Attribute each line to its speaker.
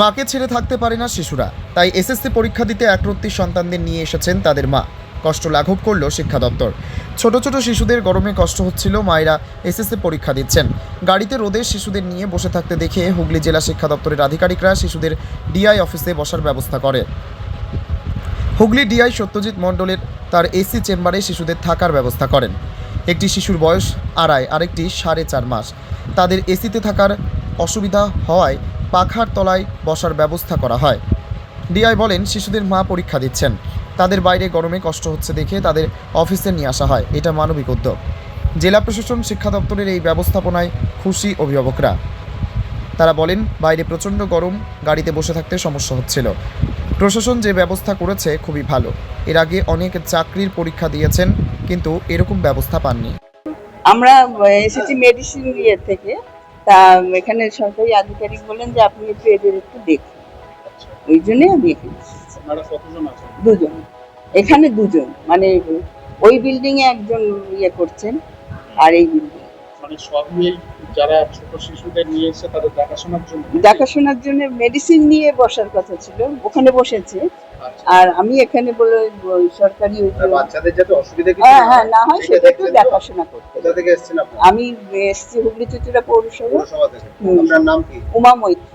Speaker 1: মাকে ছেড়ে থাকতে পারে না শিশুরা। তাই এসএসসি পরীক্ষা দিতে একরত্তি সন্তানদের নিয়ে এসেছেন তাদের মা। কষ্ট লাঘব করল শিক্ষা দপ্তর। ছোট ছোট শিশুদের গরমে কষ্ট হচ্ছিল, মায়েরা এসএসসি পরীক্ষা দিচ্ছেন। গাড়িতে রোদে শিশুদের নিয়ে বসে থাকতে দেখে হুগলি জেলা শিক্ষা দপ্তরের আধিকারিকরা শিশুদের ডিআই অফিসে বসার ব্যবস্থা করে। হুগলি ডিআই সত্যজিৎ মণ্ডলের তার এসি চেম্বারে শিশুদের থাকার ব্যবস্থা করেন। একটি শিশুর বয়স আড়াই, আরেকটি সাড়ে চার মাস। তাদের এসিতে থাকার অসুবিধা হওয়ায় পাখার তলায় বসার ব্যবস্থা করা হয়। ডিআই বলেন, শিশুদের মা পরীক্ষা দিচ্ছেন। তাদের বাইরে গরমে কষ্ট হচ্ছে দেখে তাদের অফিসে নিয়ে আসা হয়। এটা মানবিক উদ্যোগ। জেলা প্রশাসন, শিক্ষা দপ্তরের এই ব্যবস্থাপনায় খুশি অভিভাবকরা। তারা বলেন, বাইরে প্রচণ্ড গরম, গাড়িতে বসে থাকতে সমস্যা হচ্ছিল। প্রশাসন যে ব্যবস্থা করেছে খুবই ভালো। এর আগে অনেক চাকরির পরীক্ষা দিয়েছেন, কিন্তু এরকম ব্যবস্থা পাননি।
Speaker 2: আমরা এসেছি মেডিসিন ইয়ে থেকে। তা এখানে সরকারি আধিকারিক বলেন যে আপনি একটু এদের একটু দেখুন। ওই জন্যই আমি এখানে দুজন। এখানে দুজন। মানে ওই বিল্ডিং এ একজন ইয়ে করছেন আর এই বিল্ডিং
Speaker 3: মানে যারা ছোট শিশুদের নিয়ে এসে তাদের দেখাশোনার জন্য
Speaker 2: দেখাশোনার জন্য মেডিসিন নিয়ে বসার কথা ছিল ওখানে বসেছে।
Speaker 3: আচ্ছা।
Speaker 2: আর আমি এখানে বলে সরকারি
Speaker 4: বাচ্চাদের যাতে অসুবিধা
Speaker 2: হ্যাঁ
Speaker 4: না
Speaker 2: হ্যাঁ না হয়
Speaker 4: সেটা
Speaker 2: একটু দেখাশোনা করতে
Speaker 4: কোথা থেকে এসেছেন
Speaker 2: আমি এসেছি হুগলি চুচুড়া পৌরসভা।
Speaker 4: আপনার নাম কি?
Speaker 2: উমা মৈত্র।